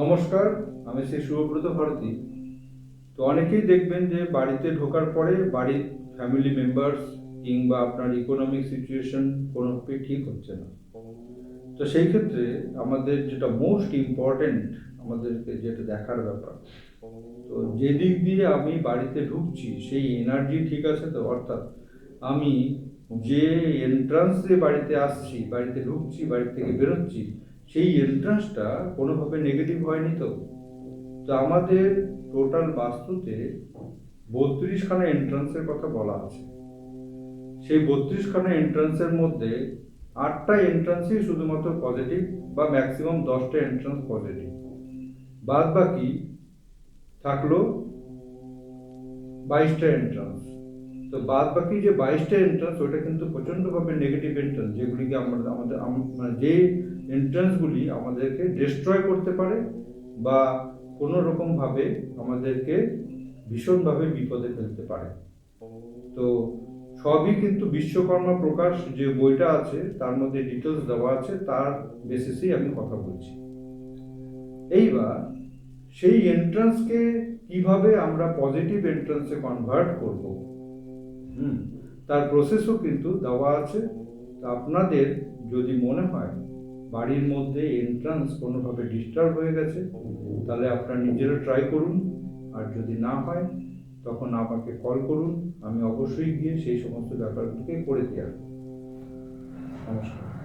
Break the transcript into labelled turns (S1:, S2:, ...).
S1: নমস্কার, আমি শ্রী শুভব্রত ভারতী। তো অনেকেই দেখবেন যে বাড়িতে ঢোকার পরে বাড়ির ফ্যামিলি মেম্বার্স কিংবা আপনার ইকোনমিক সিচুয়েশন কোনোভাবেই ঠিক হচ্ছে না। তো সেই ক্ষেত্রে আমাদের যেটা মোস্ট ইম্পর্ট্যান্ট আমাদেরকে যেটা দেখার ব্যাপার, তো যে দিক দিয়ে আমি বাড়িতে ঢুকছি, সেই এনার্জি ঠিক আছে তো? অর্থাৎ আমি যে এন্ট্রান্স দিয়ে বাড়িতে আসছি, বাড়িতে ঢুকছি, বাড়ি থেকে বেরোচ্ছি সেই এন্ট্রান্সটা কোনোভাবে নেগেটিভ হয়নি তো? তো আমাদের টোটাল বাস্তুতে বত্রিশখানা এন্ট্রান্সের কথা বলা আছে। সেই বত্রিশখানা এন্ট্রান্সের মধ্যে আটটা এন্ট্রান্সই শুধুমাত্র পজিটিভ বা ম্যাক্সিমাম দশটা এন্ট্রান্স পজিটিভ বাদ বাকি থাকল বাইশটা এন্ট্রান্স তো বাদ বাকি যে বাইশটা এন্ট্রান্স ওটা কিন্তু প্রচণ্ডভাবে নেগেটিভ এন্ট্রান্স যেগুলিকে আমরা আমাদের মানে যে এন্ট্রান্সগুলি আমাদেরকে ডিস্ট্রয় করতে পারে বা কোনো রকমভাবে আমাদেরকে ভীষণভাবে বিপদে ফেলতে পারে। তো সবই কিন্তু বিশ্বকর্মা প্রকাশ যে বইটা আছে, তার মধ্যে ডিটেলস দেওয়া আছে, তার বেসিসেই আমি কথা বলছি। এইবার সেই এন্ট্রান্সকে কীভাবে আমরা পজিটিভ এন্ট্রান্সে কনভার্ট করব? হুম, তার প্রসেসও কিন্তু দেওয়া আছে। আপনাদের যদি মনে হয় বাড়ির মধ্যে এন্ট্রান্স কোনোভাবে ডিস্টার্ব হয়ে গেছে, তাহলে আপনার নিজেরা ট্রাই করুন। আর যদি না হয়, তখন আমাকে কল করুন, আমি অবশ্যই গিয়ে সেই সমস্ত ব্যাপারগুলোকে করে আসব। নমস্কার।